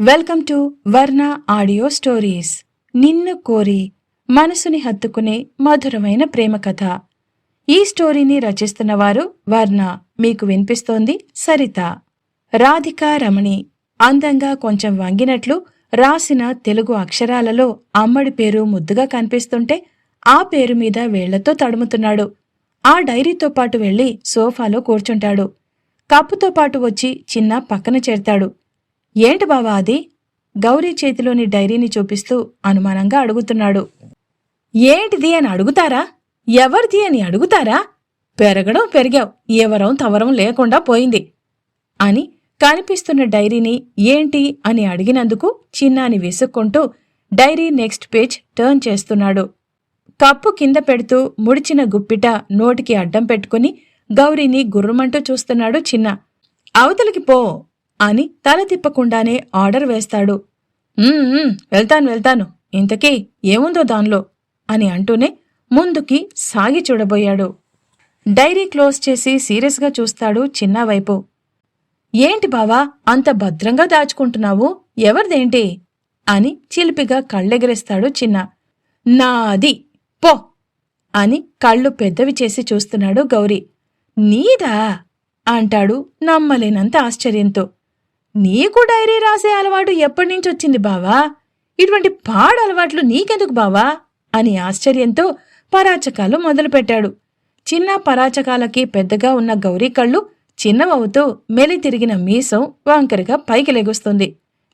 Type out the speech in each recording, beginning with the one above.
Welcome to Varna audio stories. నిన్ను కోరి మనసుని హత్తుకునే మధురమైన ప్రేమ కథ. ఈ స్టోరీని రచిస్తున్నవారు వర్ణ. మీకు వినిపిస్తోంది సరిత. రాధికా రమణి అందంగా కొంచెం వంగినట్లు రాసిన తెలుగు అక్షరాలలో అమ్మడి పేరు ముద్దుగా కనిపిస్తుంటే ఆ పేరు మీద వేళ్ళతో తడుముతున్నాడు. ఆ డైరీతో పాటు వెళ్ళి సోఫాలో కూర్చుంటాడు. కప్పుతో పాటు వచ్చి చిన్న పక్కన చేరతాడు. ఏంటి బావా అది? గౌరీ చేతిలోని డైరీని చూపిస్తూ అనుమానంగా అడుగుతున్నాడు. ఏంటిది అని అడుగుతారా? ఎవరిది అని అడుగుతారా? పెరగడం పెరిగావు. ఎవరం తవరం లేకుండా పోయింది. అని కనిపిస్తున్న డైరీని ఏంటి అని అడిగినందుకు చిన్నాని విసుక్కుంటూ డైరీ నెక్స్ట్ పేజ్ టర్న్ చేస్తున్నాడు. కప్పు కింద పెడుతూ ముడిచిన గుప్పిట నోటికి అడ్డం పెట్టుకుని గౌరీని గుర్రమంటూ చూస్తున్నాడు చిన్న. అవతలికి పో. అని తల తిప్పకుండానే ఆర్డర్ వేస్తాడు. వెళ్తాను వెళ్తాను. ఇంతకీ ఏముందో దానిలో? అని అంటూనే ముందుకి సాగి చూడబోయాడు. డైరీ క్లోజ్ చేసి సీరియస్గా చూస్తాడు చిన్న వైపు ఏంటి బావా అంత భద్రంగా దాచుకుంటున్నావు? ఎవరిదేంటి? అని చిలిపిగా కళ్ళెగరేస్తాడు చిన్న. నాది పో! అని కళ్ళు పెద్దవి చేసి చూస్తున్నాడు గౌరీ. నీదా? అంటాడు నమ్మలేనంత ఆశ్చర్యంతో. నీకు డైరీ రాసే అలవాటు ఎప్పటినుంచొచ్చింది బావా? ఇటువంటి పాడు అలవాట్లు నీకెందుకు బావా? అని ఆశ్చర్యంతో పరాచకాలు మొదలుపెట్టాడు. చిన్న పరాచకాలకి పెద్దగా ఉన్న గౌరీ కళ్ళు చిన్నవవుతూ మెలి తిరిగిన మీసం వంకరగా పైకి లెగుస్తుంది.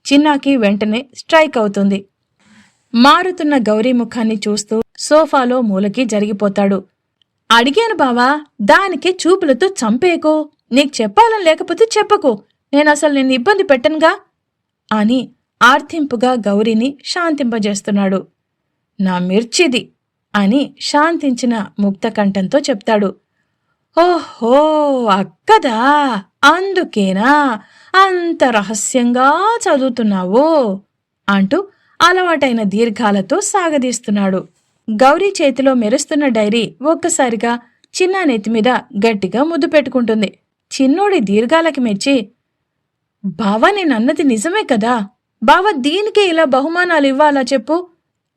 చిన్నాకి వెంటనే స్ట్రైక్ అవుతుంది. మారుతున్న గౌరీ ముఖాన్ని చూస్తూ సోఫాలో మూలకి జరిగిపోతాడు. అడిగాను బావా దానికే చూపులతో చంపేకు నీకు చెప్పాలని లేకపోతే చెప్పకు నేను అసలు నిన్ను ఇబ్బంది పెట్టనుగా? అని ఆర్తింపుగా గౌరీని శాంతింపజేస్తున్నాడు. నా మిర్చిది అని శాంతించిన ముక్తకంఠంతో చెప్తాడు. ఓహో అక్కదా? అందుకేనా? అంత రహస్యంగా చదువుతున్నావు? అంటూ అలవాటైన దీర్ఘాలతో సాగదీస్తున్నాడు. గౌరీ చేతిలో మెరుస్తున్న డైరీ ఒక్కసారిగా చిన్న నెత్తి మీద గట్టిగా ముద్దు పెట్టుకుంటుంది. చిన్నోడి దీర్ఘాలకి మెచ్చి బావా నేనన్నది నిజమే కదా? బావ దీనికే ఇలా బహుమానాలు ఇవ్వాలా చెప్పు?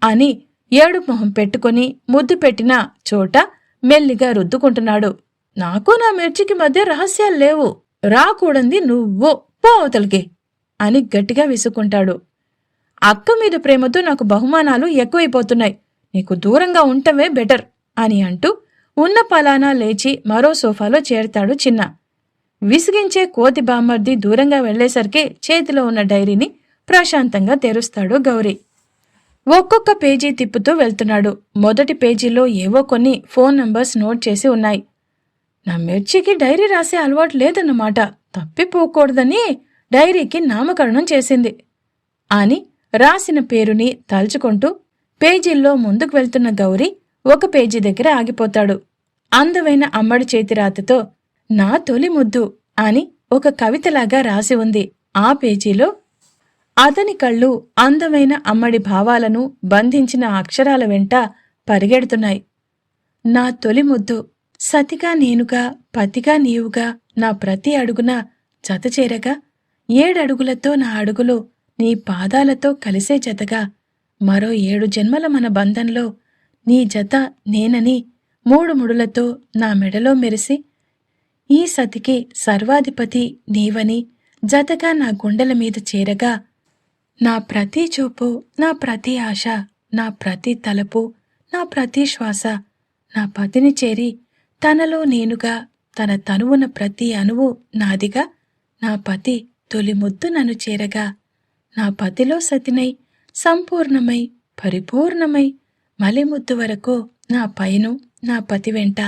అని ఏడు మొహం పెట్టుకుని ముద్దు పెట్టిన చోట మెల్లిగా రుద్దుకుంటున్నాడు. నాకు నా మిర్చికి మధ్య రహస్యాలు లేవు. రాకూడంది నువ్వు. పో అవతలికి అని గట్టిగా విసుక్కుంటాడు. అక్క మీద ప్రేమతో నాకు బహుమానాలు ఎక్కువైపోతున్నాయి. నీకు దూరంగా ఉండటమే బెటర్ అని అంటూ ఉన్న పలానా లేచి మరో సోఫాలో చేరతాడు చిన్న. విసిగించే కోతి బామ్మర్ది దూరంగా వెళ్ళేసరికి చేతిలో ఉన్న డైరీని ప్రశాంతంగా తెరుస్తాడు గౌరీ. ఒక్కొక్క పేజీ తిప్పుతూ వెళ్తున్నాడు. మొదటి పేజీలో ఏవో కొన్ని ఫోన్ నంబర్స్ నోట్ చేసి ఉన్నాయి. నా మిర్చికి డైరీ రాసే అలవాటు లేదన్నమాట. తప్పిపోకూడదని డైరీకి నామకరణం చేసింది. అని రాసిన పేరుని తలుచుకుంటూ పేజీల్లో ముందుకు వెళ్తున్న గౌరీ ఒక పేజీ దగ్గర ఆగిపోతాడు. అందమైన అమ్మడి చేతిరాతతో నా తొలి ముద్దు అని ఒక కవితలాగా రాసి ఉంది. ఆ పేజీలో అతని కళ్ళు అందమైన అమ్మడి భావాలను బంధించిన అక్షరాల వెంట పరిగెడుతున్నాయి. నా తొలి ముద్దు సతిగా నేనుగా పతిగా నీవుగా నా ప్రతి అడుగున జతచేరగా ఏడడుగులతో నా అడుగులు నీ పాదాలతో కలిసే జతగా మరో ఏడు జన్మల మన బంధంలో నీ జత నేనని మూడు ముడులతో నా మెడలో మెరిసి ఈ సతికి సర్వాధిపతి నీవని జతగా నా గుండెల మీద చేరగా నా ప్రతి చూపు నా ప్రతి ఆశ నా ప్రతి తలపు నా ప్రతి శ్వాస నా పతిని చేరి తనలో నేనుగా తన తనువున ప్రతి అణువు నాదిగా నా పతి తొలి ముద్దు నన్ను చేరగా నా పతిలో సతినై సంపూర్ణమై పరిపూర్ణమై మలిముద్దు వరకు నా పైను నా పతి వెంట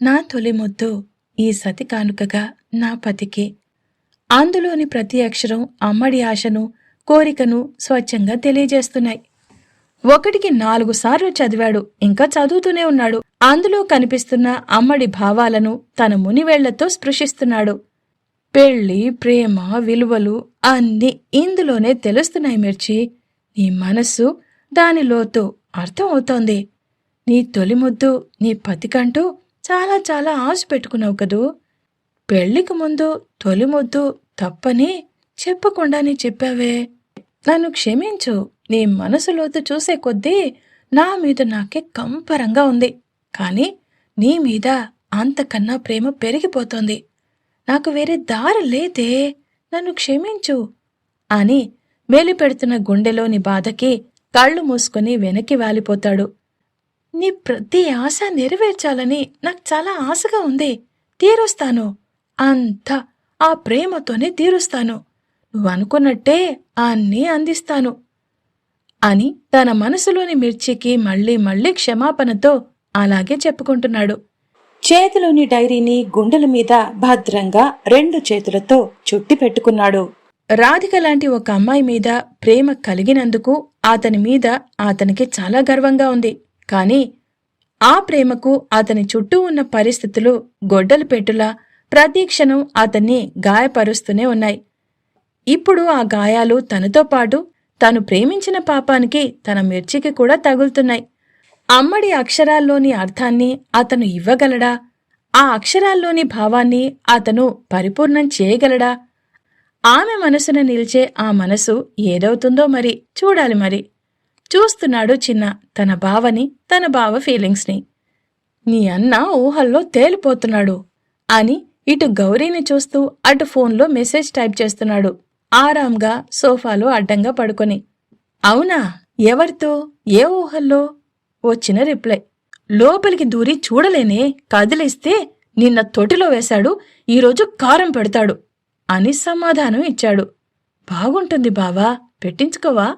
నా తొలి ముద్దు ఈ సతి కానుకగా నా పతికి. అందులోని ప్రతి అక్షరం అమ్మడి ఆశను కోరికను స్వచ్ఛంగా తెలియజేస్తున్నాయి. ఒకటికి నాలుగు సార్లు చదివాడు ఇంకా చదువుతూనే ఉన్నాడు. అందులో కనిపిస్తున్న అమ్మడి భావాలను తన మునివేళ్ళతో స్పృశిస్తున్నాడు. పెళ్ళి ప్రేమ విలువలు అన్నీ ఇందులోనే తెలుస్తున్నాయి మిర్చి. నీ మనస్సు దాని లోతు అర్థం అవుతోంది నీ తొలి ముద్దు నీ పతికంటూ చాలా చాలా ఆశ పెట్టుకున్నావు కదూ? పెళ్ళికి ముందు తొలి ముద్దు తప్పని చెప్పకుండానే చెప్పావే. నన్ను క్షమించు. నీ మనసులోతు చూసే కొద్దీ నా మీద నాకే కంపరంగా ఉంది. కానీ నీ మీద అంతకన్నా ప్రేమ పెరిగిపోతోంది. నాకు వేరే దారి లేదే. నన్ను క్షమించు అని మెలిపెడుతున్న గుండెలోని బాధకి కళ్ళు మూసుకొని వెనక్కి వాలిపోతాడు. నీ ప్రతి ఆశ నెరవేర్చాలని నాకు చాలా ఆశగా ఉంది. తీరుస్తాను. అంతా ఆ ప్రేమతోనే తీరుస్తాను. నువ్వు అనుకున్నట్టే అన్నీ అందిస్తాను. అని తన మనసులోని మిర్చికి మళ్ళీ మళ్ళీ క్షమాపణతో అలాగే చెప్పుకుంటున్నాడు. చేతిలోని డైరీని గుండెల మీద భద్రంగా రెండు చేతులతో చుట్టి పెట్టుకున్నాడు. రాధిక లాంటి ఒక అమ్మాయి మీద ప్రేమ కలిగినందుకు అతని మీద అతనికి చాలా గర్వంగా ఉంది. కానీ ఆ ప్రేమకు అతని చుట్టూ ఉన్న పరిస్థితులు గొడ్డలు పెట్టులా ప్రతీక్షను అతన్ని గాయపరుస్తూనే ఉన్నాయి. ఇప్పుడు ఆ గాయాలు తనతో పాటు తను ప్రేమించిన పాపానికి తన మిర్చికి కూడా తగులుతున్నాయి. అమ్మడి అక్షరాల్లోని అర్థాన్ని అతను ఇవ్వగలడా? ఆ అక్షరాల్లోని భావాన్ని అతను పరిపూర్ణం చేయగలడా? ఆమె మనసున నిలిచే ఆ మనసు ఏదవుతుందో మరి చూడాలి మరి. చూస్తున్నాడు చిన్న తన బావని తన బావ ఫీలింగ్స్ని. నీ అన్న ఊహల్లో తేలిపోతున్నాడు అని ఇటు గౌరీని చూస్తూ అటు ఫోన్లో మెసేజ్ టైప్ చేస్తున్నాడు. ఆరాంగా సోఫాలో అడ్డంగా పడుకొని. అవునా? ఎవరితో? ఏ ఊహల్లో? వచ్చిన రిప్లై. లోపలికి దూరి చూడలేనే కదిలిస్తే నిన్న తొటిలో వేశాడు ఈరోజు కారం పెడతాడు అని సమాధానం ఇచ్చాడు. బాగుంటుంది బావా పెట్టించుకోవా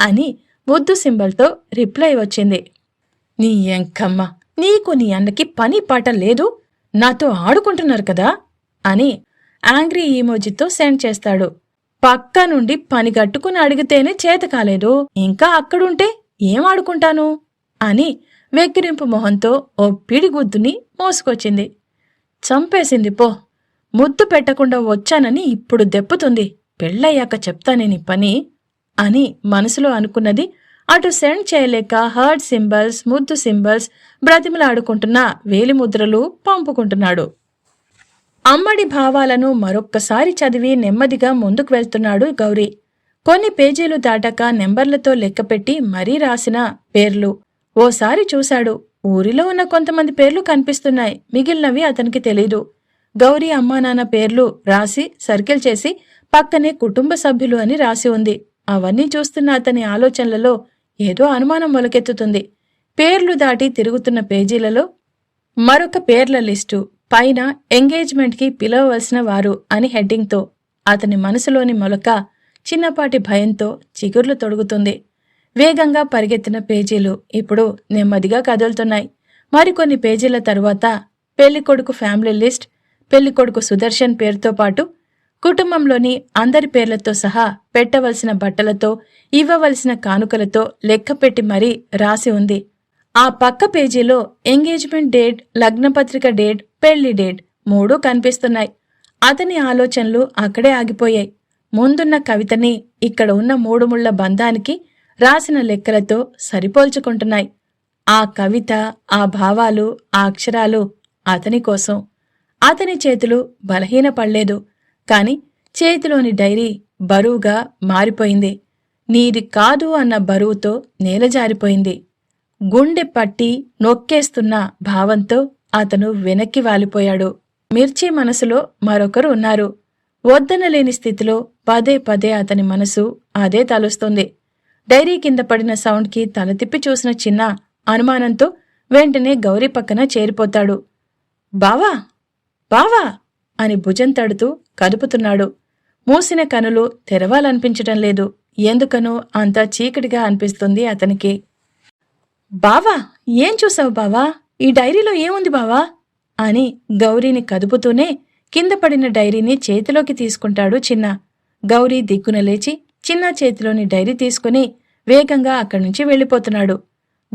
అని వద్దు సింబల్తో రిప్లై వచ్చింది. నీ ఎంకమ్మ నీకు నీ అన్నకి పని పాట లేదు నాతో ఆడుకుంటున్నారు కదా అని యాంగ్రీ ఈమోజితో సెండ్ చేస్తాడు. పక్క నుండి పని కట్టుకుని అడిగితేనే చేత కాలేదు ఇంకా అక్కడుంటే ఏం ఆడుకుంటాను అని వెక్కిరింపు మొహంతో ఓ పిడిగుద్దుని మోసుకొచ్చింది. చంపేసింది పో ముద్దు పెట్టకుండా వచ్చానని ఇప్పుడు దెప్పుతుంది. పెళ్ళయ్యాక చెప్తానే నీ పని అని మనసులో అనుకున్నది. అటు సెండ్ చేయలేక హర్డ్ సింబల్స్ ముద్దు సింబల్స్ బ్రతిమలాడుకుంటున్న వేలిముద్రలు పంపుకుంటున్నాడు. అమ్మడి భావాలను మరొక్కసారి చదివి నెమ్మదిగా ముందుకు వెళ్తున్నాడు గౌరీ. కొన్ని పేజీలు దాటాక నెంబర్లతో లెక్కపెట్టి మరీ రాసిన పేర్లు. ఓసారి చూశాడు ఊరిలో ఉన్న కొంతమంది పేర్లు కనిపిస్తున్నాయి. మిగిలినవి అతనికి తెలీదు. గౌరీ అమ్మానాన్న పేర్లు రాసి సర్కిల్ చేసి పక్కనే కుటుంబ సభ్యులు అని రాసి ఉంది. అవన్నీ చూస్తున్న అతని ఆలోచనలలో ఏదో అనుమానం మొలకెత్తుతుంది. పేర్లు దాటి తిరుగుతున్న పేజీలలో మరొక పేర్ల లిస్టు పైన ఎంగేజ్మెంట్కి పిలవవలసిన వారు అని హెడ్డింగ్తో అతని మనసులోని మొలక చిన్నపాటి భయంతో చిగుర్లు తొడుగుతుంది. వేగంగా పరిగెత్తిన పేజీలు ఇప్పుడు నెమ్మదిగా కదులుతున్నాయి. మరికొన్ని పేజీల తరువాత పెళ్ళికొడుకు ఫ్యామిలీ లిస్ట్ పెళ్ళికొడుకు సుదర్శన్ పేరుతో పాటు కుటుంబంలోని అందరి పేర్లతో సహా పెట్టవలసిన బట్టలతో ఇవ్వవలసిన కానుకలతో లెక్కపెట్టి మరీ రాసి ఉంది. ఆ పక్క పేజీలో ఎంగేజ్మెంట్ డేట్ లగ్నపత్రిక డేట్ పెళ్ళి డేట్ మూడూ కనిపిస్తున్నాయి. అతని ఆలోచనలు అక్కడే ఆగిపోయాయి. ముందున్న కవితని ఇక్కడ ఉన్న మూడు ముళ్ళ బంధానికి రాసిన లెక్కలతో సరిపోల్చుకుంటున్నాయి. ఆ కవిత ఆ భావాలు ఆ అక్షరాలు అతని కోసం. అతని చేతులు బలహీనపడలేదు. కాని చేతిలోని డైరీ బరువుగా మారిపోయింది. నీది కాదు అన్న బరువుతో నేలజారిపోయింది గుండె పట్టి నొక్కేస్తున్న భావంతో అతను వెనక్కి వాలిపోయాడు. మిర్చి మనసులో మరొకరు ఉన్నారు. వద్దనలేని స్థితిలో పదే పదే అతని మనసు అదే తలుస్తుంది. డైరీ కింద పడిన సౌండ్కి తల తిప్పి చూసిన చిన్న అనుమానంతో వెంటనే గౌరీ పక్కన చేరిపోతాడు. బావా! బావా! అని భుజం తడుతూ కదుపుతున్నాడు. మూసిన కనులు తెరవాలనిపించటం లేదు. ఎందుకనో అంతా చీకటిగా అనిపిస్తుంది అతనికి. బావా ఏం చూసావు బావా? ఈ డైరీలో ఏముంది బావా? అని గౌరీని కదుపుతూనే కింద పడిన డైరీని చేతిలోకి తీసుకుంటాడు చిన్న. గౌరీ దిక్కున లేచి చిన్న చేతిలోని డైరీ తీసుకుని వేగంగా అక్కడి నుంచి వెళ్ళిపోతున్నాడు.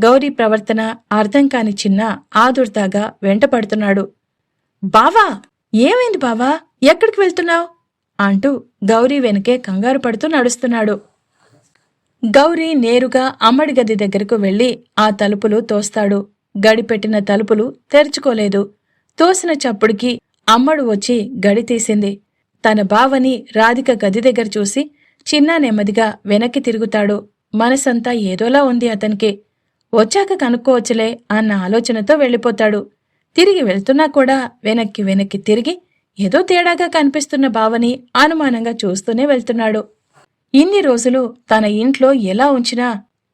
గౌరీ ప్రవర్తన అర్థం కాని చిన్న ఆదుర్దాగా వెంటపడుతున్నాడు. బావా ఏమైంది బావా? ఎక్కడికి వెళ్తున్నావు? అంటూ గౌరీ వెనకే కంగారు పడుతూ నడుస్తున్నాడు. గౌరీ నేరుగా అమ్మడి గది దగ్గరకు వెళ్ళి ఆ తలుపులు తోస్తాడు. గడిపెట్టిన తలుపులు తెరుచుకోలేదు. తోసిన చప్పుడికి అమ్మడు వచ్చి గడి తీసింది. తన బావని రాధిక గది దగ్గర చూసి చిన్న నెమ్మదిగా వెనక్కి తిరుగుతాడు. మనసంతా ఏదోలా ఉంది అతనికి. వచ్చాక కనుక్కోవచ్చులే అన్న ఆలోచనతో వెళ్ళిపోతాడు. తిరిగి వెళ్తున్నా కూడా వెనక్కి వెనక్కి తిరిగి ఏదో తేడాగా కనిపిస్తున్న భావని అనుమానంగా చూస్తూనే వెళ్తున్నాడు. ఇన్ని రోజులు తన ఇంట్లో ఎలా ఉంచినా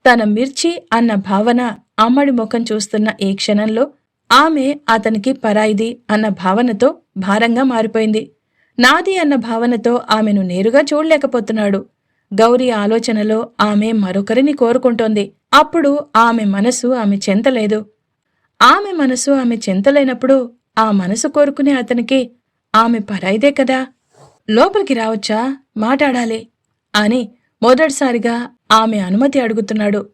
తన మిర్చి అన్న భావన అమ్మడి ముఖం చూస్తున్న ఈ క్షణంలో ఆమె అతనికి పరాయిది అన్న భావనతో భారంగా మారిపోయింది. నాది అన్న భావనతో ఆమెను నేరుగా చూడలేకపోతున్నాడు. గౌరీ ఆలోచనలో ఆమె మరొకరిని కోరుకుంటోంది. అప్పుడు ఆమె మనసు ఆమె చెంతలేదు ఆమె మనసు ఆమె చింతలైనప్పుడు ఆ మనసు కోరుకునే అతనికి ఆమె పరాయిదే కదా. లోపలికి రావచ్చా? మాట్లాడాలి అని మొదటిసారిగా ఆమె అనుమతి అడుగుతున్నాడు.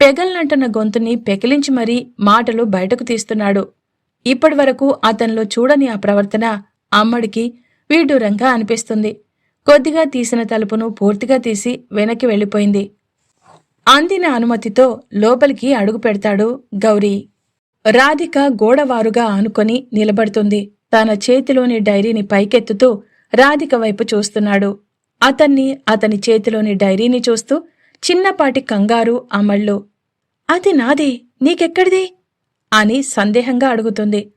పెగల్నంటున్న గొంతుని పెకిలించి మరీ మాటలు బయటకు తీస్తున్నాడు. ఇప్పటివరకు అతనిలో చూడని ఆ ప్రవర్తన అమ్మడికి వీడూరంగా అనిపిస్తుంది. కొద్దిగా తీసిన తలుపును పూర్తిగా తీసి వెనక్కి వెళ్ళిపోయింది. అందిన అనుమతితో లోపలికి అడుగు పెడతాడు గౌరీ. రాధిక గోడవారుగా ఆనుకొని నిలబడుతుంది. తన చేతిలోని డైరీని పైకెత్తుతూ రాధిక వైపు చూస్తున్నాడు. అతన్ని అతని చేతిలోని డైరీని చూస్తూ చిన్నపాటి కంగారు అమళ్ళు. అది నాది నీకెక్కడిది? అని సందేహంగా అడుగుతుంది.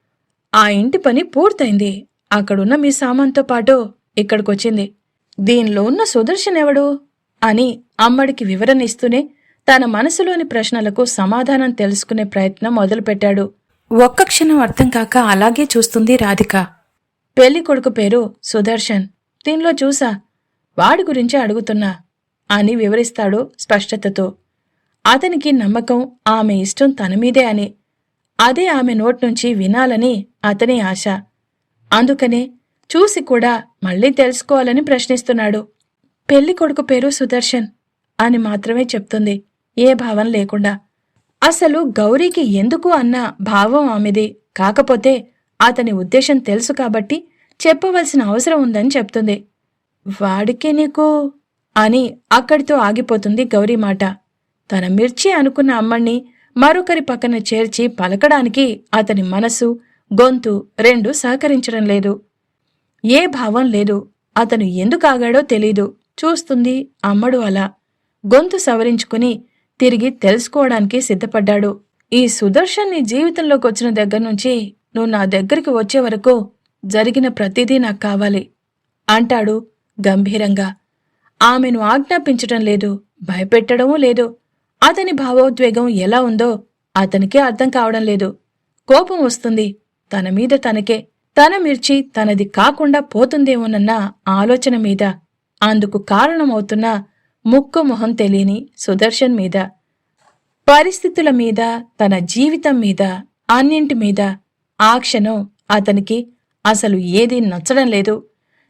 ఆ ఇంటి పని పూర్తయింది. అక్కడున్న మీ సామాన్తో పాటు ఇక్కడికొచ్చింది. దీనిలో ఉన్న సుదర్శన్ ఎవడు? అని అమ్మడికి వివరణ ఇస్తూనే తన మనసులోని ప్రశ్నలకు సమాధానం తెలుసుకునే ప్రయత్నం మొదలుపెట్టాడు. ఒక్క క్షణం అర్థం కాక అలాగే చూస్తుంది రాధిక. పెళ్ళి కొడుకు పేరు సుదర్శన్. దీనిలో చూసా వాడి గురించి అడుగుతున్నా అని వివరిస్తాడు స్పష్టతతో. అతనికి నమ్మకం ఆమె ఇష్టం తన మీదే అని. అదే ఆమె నోట్ నుంచి వినాలని అతని ఆశ. అందుకనే చూసి కూడా మళ్ళీ తెలుసుకోవాలని ప్రశ్నిస్తున్నాడు. పెళ్ళి కొడుకు పేరు సుదర్శన్ అని మాత్రమే చెప్తుంది. ఏ భావం లేకుండా. అసలు గౌరీకి ఎందుకు అన్న భావం ఆమెది. కాకపోతే అతని ఉద్దేశం తెలుసు కాబట్టి చెప్పవలసిన అవసరం ఉందని చెప్తుంది. వాడికి నీకు? అని అక్కడితో ఆగిపోతుంది గౌరీ మాట. తన మిర్చి అనుకున్న అమ్మణ్ణి మరొకరి పక్కన చేర్చి పలకడానికి అతని మనసు గొంతు రెండు సహకరించడం లేదు. ఏ భావం లేదు. అతను ఎందుకు ఆగాడో తెలీదు. చూస్తుంది అమ్మడు అలా. గొంతు సవరించుకుని తిరిగి తెలుసుకోవడానికి సిద్ధపడ్డాడు. ఈ సుదర్శన్ నీ జీవితంలోకి వచ్చిన దగ్గర నుంచి నువ్వు నా దగ్గరికి వచ్చే వరకు జరిగిన ప్రతిదీ నాకు కావాలి అంటాడు గంభీరంగా. ఆమెను ఆజ్ఞాపించటం లేదు భయపెట్టడమూ లేదు. అతని భావోద్వేగం ఎలా ఉందో అతనికే అర్థం కావడం లేదు. కోపం వస్తుంది తన మీద తనకే. తన మిర్చి తనది కాకుండా పోతుందేమోనన్న ఆలోచన మీద. అందుకు కారణమవుతున్న ముక్కు మొహం తెలియని సుదర్శన్ మీద పరిస్థితుల మీద తన జీవితం మీద అన్నింటి మీద ఆ క్షణం అతనికి అసలు ఏదీ నచ్చడం లేదు.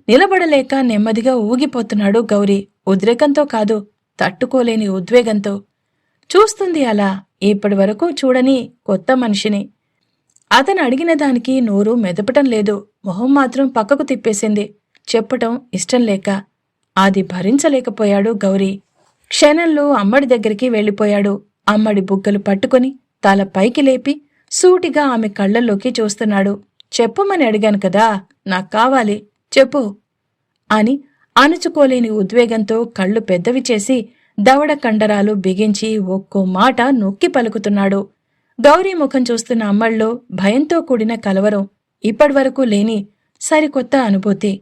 నిలబడలేక నెమ్మదిగా ఊగిపోతున్నాడు గౌరీ. ఉద్రేకంతో కాదు తట్టుకోలేని ఉద్వేగంతో. చూస్తుంది అలా ఇప్పటి వరకు చూడని కొత్త మనిషిని. అతను అడిగిన దానికి నోరు మెదపటం లేదు. మొహం మాత్రం పక్కకు తిప్పేసింది. చెప్పటం ఇష్టం లేక. అది భరించలేకపోయాడు గౌరీ. క్షణంలో అమ్మడి దగ్గరికి వెళ్ళిపోయాడు. అమ్మడి బుగ్గలు పట్టుకొని తల పైకి లేపి సూటిగా ఆమె కళ్ళల్లోకి చూస్తున్నాడు. చెప్పమని అడిగాను కదా నాకు కావాలి. చెప్పు అని అణుచుకోలేని ఉద్వేగంతో కళ్ళు పెద్దవి చేసి దవడ కండరాలు బిగించి ఒక్కో మాట నొక్కి పలుకుతున్నాడు. గౌరీ ముఖం చూస్తున్న అమ్మళ్ళో భయంతో కూడిన కలవరం ఇప్పటివరకు లేని సరికొత్త అనుభూతి.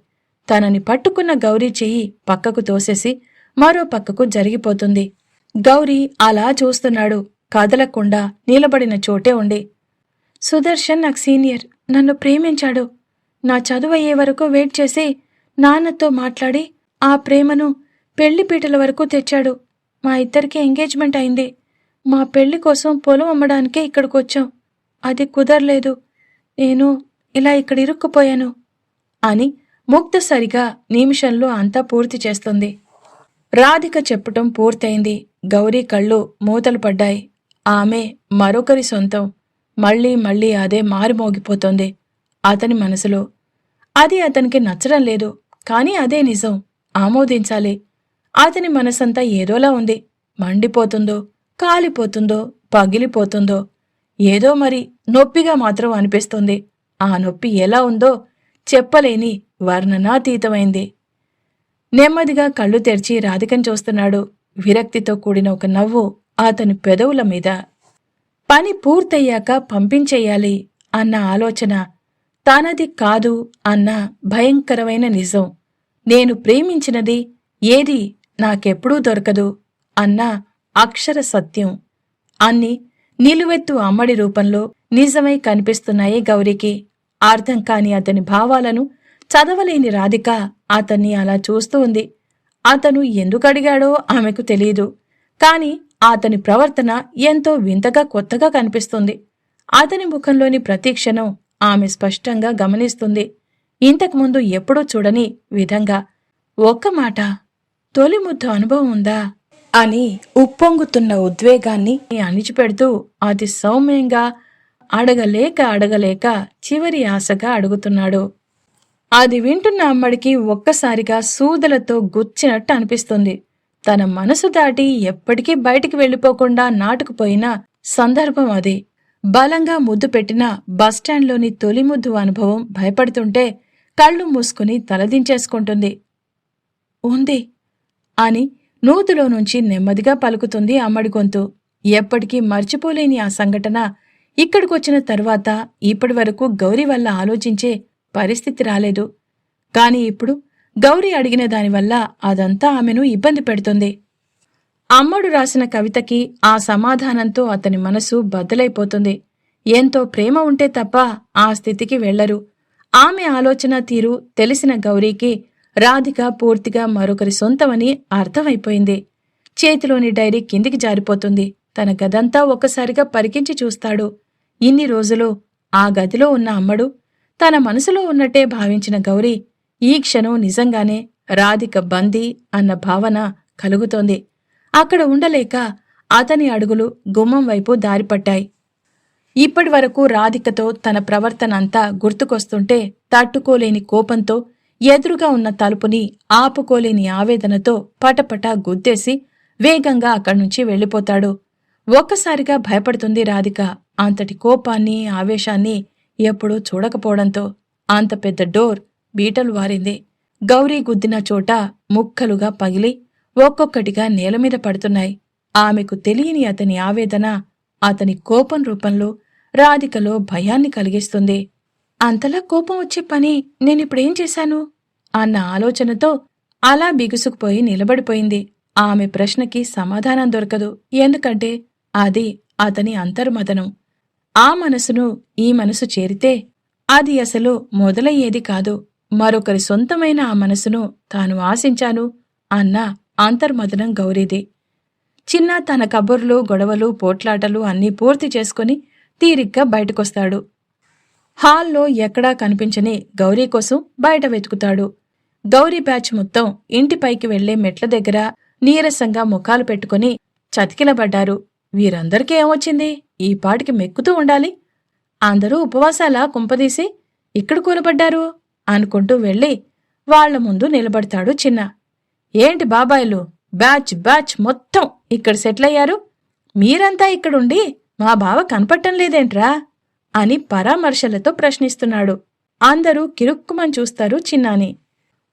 తనని పట్టుకున్న గౌరీ చెయ్యి పక్కకు తోసేసి మరో పక్కకు జరిగిపోతుంది. గౌరీ అలా చూస్తున్నాడు. కదలకుండా నిలబడిన చోటే ఉండి. సుదర్శన్ నాకు సీనియర్. నన్ను ప్రేమించాడు. నా చదువు అయ్యే వరకు వెయిట్ చేసి నాన్నతో మాట్లాడి ఆ ప్రేమను పెళ్ళిపీటల వరకు తెచ్చాడు. మా ఇద్దరికి ఎంగేజ్మెంట్ అయింది. మా పెళ్ళి కోసం పొలం అమ్మడానికే ఇక్కడికి వచ్చాం. అది కుదరలేదు. నేను ఇలా ఇక్కడ ఇరుక్కుపోయాను. అని ముక్తసరిగా నిమిషంలో అంతా పూర్తి చేస్తుంది. రాధిక చెప్పటం పూర్తయింది. గౌరీ కళ్ళు మూతలు పడ్డాయి. ఆమె మరొకరి సొంతం. మళ్ళీ మళ్ళీ అదే మారుమోగిపోతుంది అతని మనసులో. అది అతనికి నచ్చడం లేదు కానీ అదే నిజం. ఆమోదించాలి. అతని మనసంతా ఏదోలా ఉంది. మండిపోతుందో కాలిపోతుందో పగిలిపోతుందో ఏదో మరి నొప్పిగా మాత్రం అనిపిస్తుంది. ఆ నొప్పి ఎలా ఉందో చెప్పలేని వర్ణనాతీతమైంది. నెమ్మదిగా కళ్ళు తెరిచి రాధికను చూస్తున్నాడు. విరక్తితో కూడిన ఒక నవ్వు అతని పెదవుల మీద. పని పూర్తయ్యాక పంపించేయాలి అన్న ఆలోచన. తానది కాదు అన్న భయంకరమైన నిజం. నేను ప్రేమించినది ఏది నాకెప్పుడూ దొరకదు అన్న అక్షర సత్యం. అన్ని నిలువెత్తు అమ్మడి రూపంలో నిజమై కనిపిస్తున్నాయి గౌరికి. అర్థం కాని అతని భావాలను చదవలేని రాధిక అతన్ని అలా చూస్తూ ఉంది. అతను ఎందుకు అడిగాడో ఆమెకు తెలియదు కాని అతని ప్రవర్తన ఎంతో వింతగా కొత్తగా కనిపిస్తుంది. అతని ముఖంలోని ప్రతీక్షణం ఆమె స్పష్టంగా గమనిస్తుంది. ఇంతకుముందు ఎప్పుడూ చూడని విధంగా ఒక్క మాట తొలి ముద్ద అనుభవం ఉందా? అని ఉప్పొంగుతున్న ఉద్వేగాన్ని అణిచిపెడుతూ అతి సౌమ్యంగా అడగలేక అడగలేక చివరి ఆశగా అడుగుతున్నాడు. అది వింటున్న అమ్మడికి ఒక్కసారిగా సూదలతో గుచ్చినట్టు అనిపిస్తుంది. తన మనసు దాటి ఎప్పటికీ బయటికి వెళ్ళిపోకుండా నాటుకుపోయిన సందర్భం అది. బలంగా ముద్దు పెట్టిన బస్టాండ్లోని తొలి ముద్దు అనుభవం భయపడుతుంటే కళ్ళు మూసుకుని తలదించేసుకుంటుంది ఉంది అని నూతులో నుంచి నెమ్మదిగా పలుకుతుంది అమ్మడి గొంతు. ఎప్పటికీ మర్చిపోలేని ఆ సంఘటన ఇక్కడికొచ్చిన తర్వాత ఇప్పటి వరకు గౌరీ వల్ల ఆలోచించే పరిస్థితి రాలేదు. కాని ఇప్పుడు గౌరీ అడిగిన దానివల్ల అదంతా ఆమెను ఇబ్బంది పెడుతుంది. అమ్మడు రాసిన కవితకి ఆ సమాధానంతో అతని మనసు బద్దలైపోతుంది. ఎంతో ప్రేమ ఉంటే తప్ప ఆ స్థితికి వెళ్ళరు ఆమె ఆలోచన తీరు తెలిసిన గౌరీకి రాధిక పూర్తిగా మరొకరి సొంతమని అర్థమైపోయింది. చేతిలోని డైరీ కిందికి జారిపోతుంది. తన గదంతా ఒక్కసారిగా పరికించి చూస్తాడు. ఇన్ని రోజులు ఆ గదిలో ఉన్న అమ్మడు తన మనసులో ఉన్నట్టే భావించిన గౌరీ ఈ క్షణం నిజంగానే రాధిక బందీ అన్న భావన కలుగుతోంది. అక్కడ ఉండలేక అతని అడుగులు గుమ్మం వైపు దారిపట్టాయి. ఇప్పటి వరకు రాధికతో తన ప్రవర్తన అంతా గుర్తుకొస్తుంటే తట్టుకోలేని కోపంతో ఎదురుగా ఉన్న తలుపుని ఆపుకోలేని ఆవేదనతో పటపట గుద్దేసి వేగంగా అక్కడి నుంచి వెళ్ళిపోతాడు. ఒక్కసారిగా భయపడుతుంది రాధిక. అంతటి కోపాన్ని ఆవేశాన్ని ఎప్పుడూ చూడకపోవడంతో అంత పెద్ద డోర్ బీటలు వారింది. గౌరీ గుద్దిన చోట ముక్కలుగా పగిలి ఒక్కొక్కటిగా నేలమీద పడుతున్నాయి. ఆమెకు తెలియని అతని ఆవేదన అతని కోపం రూపంలో రాధికలో భయాన్ని కలిగిస్తుంది. అంతలా కోపం వచ్చే పని నేనిప్పుడేం చేశాను? అన్న ఆలోచనతో అలా బిగుసుకుపోయి నిలబడిపోయింది. ఆమె ప్రశ్నకి సమాధానం దొరకదు. ఎందుకంటే అది అతని అంతర్మదనం. ఆ మనసును ఈ మనసు చేరితే అది అసలు మొదలయ్యేది కాదు. మరొకరి సొంతమైన ఆ మనసును తాను ఆశించాను అన్న అంతర్మదనం గౌరీది. చిన్న తన కబుర్లు గొడవలు పోట్లాటలు అన్నీ పూర్తి చేసుకుని తీరిగ్గా బయటకొస్తాడు. హాల్లో ఎక్కడా కనిపించని గౌరీ కోసం బయట వెతుకుతాడు. గౌరీ బ్యాచ్ మొత్తం ఇంటిపైకి వెళ్ళే మెట్ల దగ్గర నీరసంగా ముఖాలు పెట్టుకుని చతికిలబడ్డారు. వీరందరికీ ఏమొచ్చింది? ఈ పాటికి మెక్కుతూ ఉండాలి. అందరూ ఉపవాసాల కుంపదీసి ఇక్కడ కూలబడ్డారు? అనుకుంటూ వెళ్ళి వాళ్ళ ముందు నిలబడతాడు చిన్న. ఏంటి బాబాయిలు? బ్యాచ్ బ్యాచ్ మొత్తం ఇక్కడ సెటిల్ అయ్యారు మీరంతా ఇక్కడుండి మా బావ కనపట్టం లేదేంట్రా? అని పరామర్శలతో ప్రశ్నిస్తున్నాడు. అందరూ కిరుక్కుమని చూస్తారు చిన్నాని.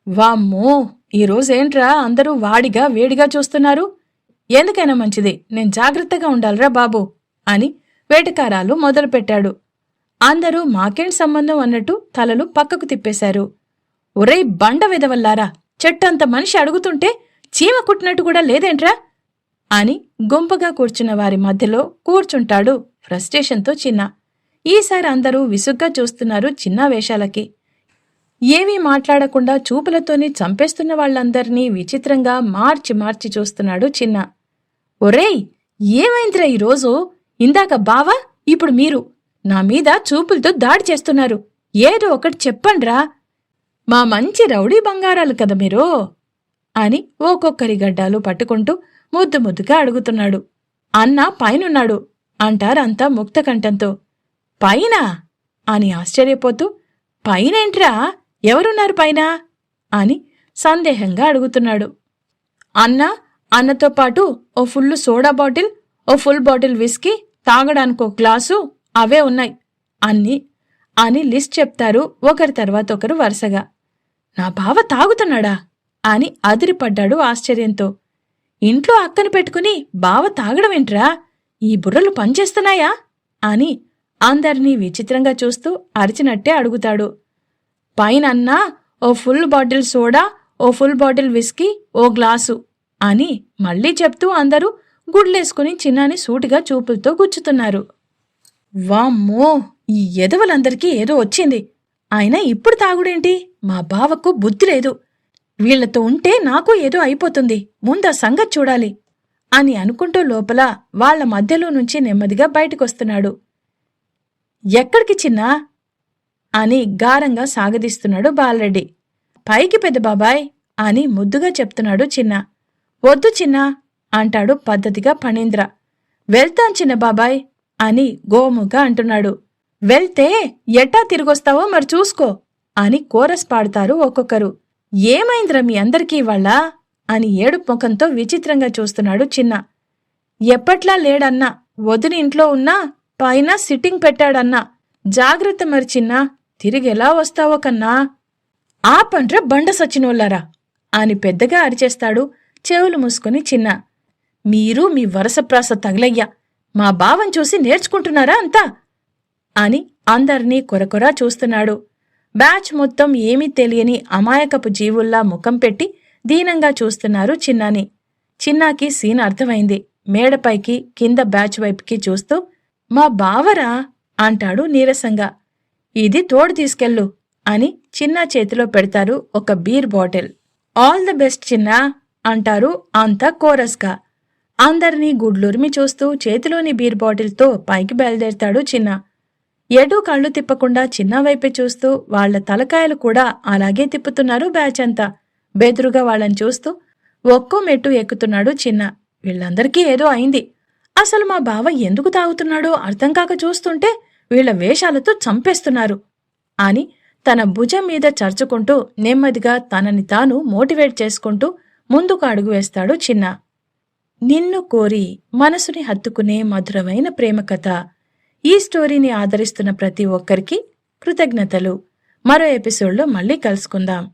వామ్మో! ఈరోజేంట్రా అందరూ వాడిగా వేడిగా చూస్తున్నారు? ఎందుకైనా మంచిది. నేను జాగ్రత్తగా ఉండాలిరా బాబు అని వేటకారాలు మొదలుపెట్టాడు. అందరూ మాకేం సంబంధం అన్నట్టు తలలు పక్కకు తిప్పేశారు. ఒరేయ్ బండ విధవల్లారా చెట్టంత మనిషి అడుగుతుంటే చీమ కుట్టినట్టు కూడా లేదేంట్రా అని గుంపగా కూర్చున్న వారి మధ్యలో కూర్చుంటాడు ఫ్రస్ట్రేషన్తో చిన్న. ఈసారి అందరూ విసుగ్గా చూస్తున్నారు చిన్న వేషాలకి. ఏమీ మాట్లాడకుండా చూపులతోనే చంపేస్తున్న వాళ్ళందరినీ విచిత్రంగా మార్చి మార్చి చూస్తున్నాడు చిన్న. ఒరేయ్ ఏమైందిరా ఈరోజు ఇందాక బావా ఇప్పుడు మీరు. నా మీద చూపులతో దాడి చేస్తున్నారు. ఏదో ఒకటి చెప్పండ్రా. మా మంచి రౌడీ బంగారాలు కదా మీరు? అని ఒక్కొక్కరి గడ్డాలు పట్టుకుంటూ ముద్దు ముద్దుగా అడుగుతున్నాడు. అన్న పైనున్నాడు అంటారంతా ముక్తకంఠంతో పైన? అని ఆశ్చర్యపోతూ. పైనేంట్రా? ఎవరున్నారు పైన? అని సందేహంగా అడుగుతున్నాడు. అన్నా అన్నతో పాటు ఓ ఫుల్ సోడా బాటిల్ ఓ ఫుల్ బాటిల్ విస్కీ తాగడానికో గ్లాసు అవే ఉన్నాయి. అన్ని అని లిస్ట్ చెప్తారు ఒకరి తర్వాత ఒకరు వరుసగా. నా బావ తాగుతున్నాడా? అని అదిరిపడ్డాడు ఆశ్చర్యంతో. ఇంట్లో అక్కను పెట్టుకుని బావ తాగడమేంట్రా ఈ బుర్రలు పనిచేస్తున్నాయా? అని అందరినీ విచిత్రంగా చూస్తూ అరిచినట్టే అడుగుతాడు. పైనన్నా ఓ ఫుల్ బాటిల్ సోడా ఓ ఫుల్ బాటిల్ విస్కీ ఓ గ్లాసు. అని మళ్ళీ చెప్తూ అందరూ గుడ్లేసుకుని చిన్నాని సూటిగా చూపులతో గుచ్చుతున్నారు. వామ్మో! ఈ ఎదవలందరికీ ఏదో వచ్చింది. అయినా ఇప్పుడు తాగుడేంటి? మా బావకు బుద్ధి లేదు. వీళ్ళతో ఉంటే నాకు ఏదో అయిపోతుంది. ముందా సంగతి చూడాలి అని అనుకుంటూ లోపల వాళ్ళ మధ్యలో నుంచి నెమ్మదిగా బయటకొస్తున్నాడు. ఎక్కడికి చిన్నా? అని గారంగా సాగదీస్తున్నాడు బాలరెడ్డి. పైకి పెద్ద బాబాయ్ అని ముద్దుగా చెప్తున్నాడు చిన్న. వద్దు చిన్నా అంటాడు పద్ధతిగా ఫణీంద్ర వెళ్తాం చిన్న బాబాయ్ అని గోముగా అంటున్నాడు. వెళ్తే ఎట్టా తిరిగొస్తావో మరి చూసుకో అని కోరస్ పాడతారు ఒక్కొక్కరు. ఏమైందిరా మీ అందరికీ వాళ్ళ అని ఏడు ముఖంతో విచిత్రంగా చూస్తున్నాడు చిన్న. ఎప్పట్లా లేడన్నా వదిన ఇంట్లో ఉన్నా పైన సిట్టింగ్ పెట్టాడన్నా జాగ్రత్త మరి చిన్నా తిరిగెలా వస్తావో కన్నా? ఆ పండ్ర బండ సచ్చినోళ్ళారా? అని పెద్దగా అరిచేస్తాడు. చెవులు మూసుకుని చిన్న మీరు మీ వరసప్రాస తగలయ్యా మా భావం చూసి నేర్చుకుంటున్నారా అంతా? అని అందర్నీ కొరకొరా చూస్తున్నాడు. బ్యాచ్ మొత్తం ఏమీ తెలియని అమాయకపు జీవుల్లా ముఖం పెట్టి దీనంగా చూస్తున్నారు చిన్నాని. చిన్నాకి సీన్ అర్థమైంది. మేడపైకి కింద బ్యాచ్ వైపుకి చూస్తూ మా బావరా? అంటాడు నీరసంగా. ఇది తోడు తీసుకెళ్ళు అని చిన్న చేతిలో పెడతారు ఒక beer bottle. All the best చిన్నా! అంటారు అంతా కోరస్గా. అందరినీ గుడ్లురిమి చూస్తూ చేతిలోని బీర్ బాటిల్తో పైకి బయలుదేరుతాడు చిన్న. ఎటూ కళ్ళు తిప్పకుండా చిన్న వైపే చూస్తూ వాళ్ళ తలకాయలు కూడా అలాగే తిప్పుతున్నారు బ్యాచ్ అంతా. బెదురుగా వాళ్ళని చూస్తూ ఒక్కో మెట్టు ఎక్కుతున్నాడు చిన్న. వీళ్ళందరికీ ఏదో అయింది. అసలు మా బావ ఎందుకు తాగుతున్నాడో అర్థం కాక చూస్తుంటే వీళ్ళ వేషాలతో చంపేస్తున్నారు అని తన భుజం మీద చర్చుకుంటూ నెమ్మదిగా తనని తాను మోటివేట్ చేసుకుంటూ ముందుకు అడుగు వేస్తాడు చిన్న. నిన్ను కోరి మనసుని హత్తుకునే మధురమైన ప్రేమ కథ ఈ స్టోరీని ఆదరిస్తున్న ప్రతి ఒక్కరికి కృతజ్ఞతలు. మరో ఎపిసోడ్లో మళ్ళీ కలుసుకుందాం.